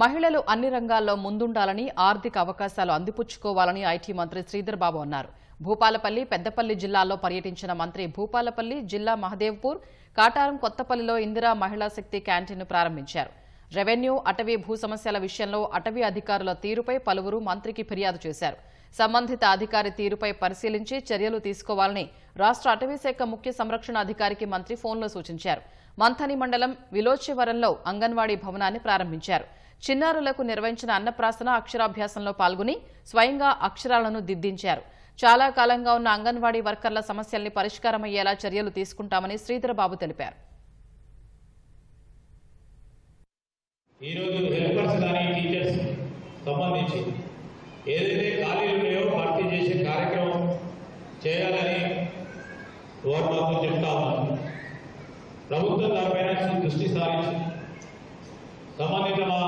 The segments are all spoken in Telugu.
మహిళలు అన్ని రంగాల్లో ముందుండాలని ఆర్థిక అవకాశాలు అందిపుచ్చుకోవాలని ఐటీ మంత్రి శ్రీధర్ బాబు అన్నారు. భూపాలపల్లి పెద్దపల్లి జిల్లాల్లో పర్యటించిన మంత్రి భూపాలపల్లి జిల్లా మహదేవ్పూర్ కాటారం కొత్తపల్లిలో ఇందిరా మహిళా శక్తి క్యాంటీన్ను ప్రారంభించారు. రెవెన్యూ అటవీ భూ సమస్యల విషయంలో అటవీ అధికారుల తీరుపై పలువురు మంత్రికి ఫిర్యాదు చేశారు. సంబంధిత అధికారి తీరుపై పరిశీలించి చర్యలు తీసుకోవాలని రాష్ట్ర అటవీశాఖ ముఖ్య సంరక్షణ అధికారికి మంత్రి ఫోన్లో సూచించారు. మంథని మండలం విలోచివరంలో అంగన్వాడీ భవనాన్ని ప్రారంభించారు. చిన్నారులకు నిర్వహించిన అన్నప్రాసన అక్షరాభ్యాసంలో పాల్గొని స్వయంగా అక్షరాలను దిద్దించారు. చాలా కాలంగా ఉన్న అంగన్వాడీ వర్కర్ల సమస్యల్ని పరిష్కారమయ్యేలా చర్యలు తీసుకుంటామని శ్రీధరబాబు తెలిపారు. ఈరోజు హెల్పర్స్ కానీ టీచర్స్ సంబంధించి ఏదైతే ఖాళీలు ఉన్నాయో భర్తీ చేసే కార్యక్రమం చేయాలని వారు మాకు చెప్తా ఉన్నారు ప్రభుత్వం దానిపైన దృష్టి సారించి సంబంధిత మా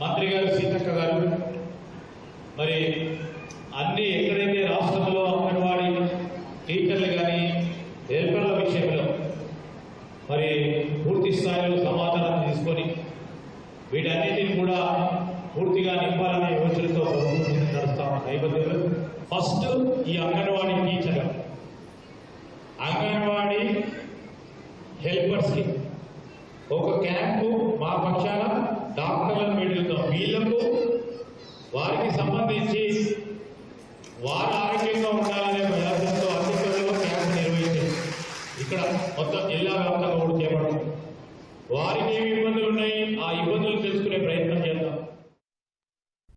మంత్రి గారు సీతక్క గారు మరి అన్ని ఎక్కడైతే రాష్ట్రంలో అంగన్వాడీ టీచర్లు కానీ హెల్పర్ల విషయంలో మరి పూర్తి స్థాయిలో సమాధానం తీసుకొని వీటన్నిటిని కూడా పూర్తిగా నింపాలనే యోచనతో నడుస్తా ఫస్ట్ ఈ అంగన్వాడీ టీచర్. అంగన్వాడీ హెల్పర్స్కి ఒక క్యాంపు మా పక్షాన డాక్టర్లను పెట్టుతాం వీళ్ళకు వారికి సంబంధించి వారు ఆరోగ్యంగా ఉండాలనే ప్రయత్నంతో అన్ని చోట్ల క్యాంపు నిర్వహించారు. ఇక్కడ మొత్తం జిల్లా వ్యాప్తంగా కూడా చేపడడం వారికి ఏమి ఇబ్బందులు ఉన్నాయి? ఆ ఇబ్బందులు తెలుసుకునే ప్రయత్నం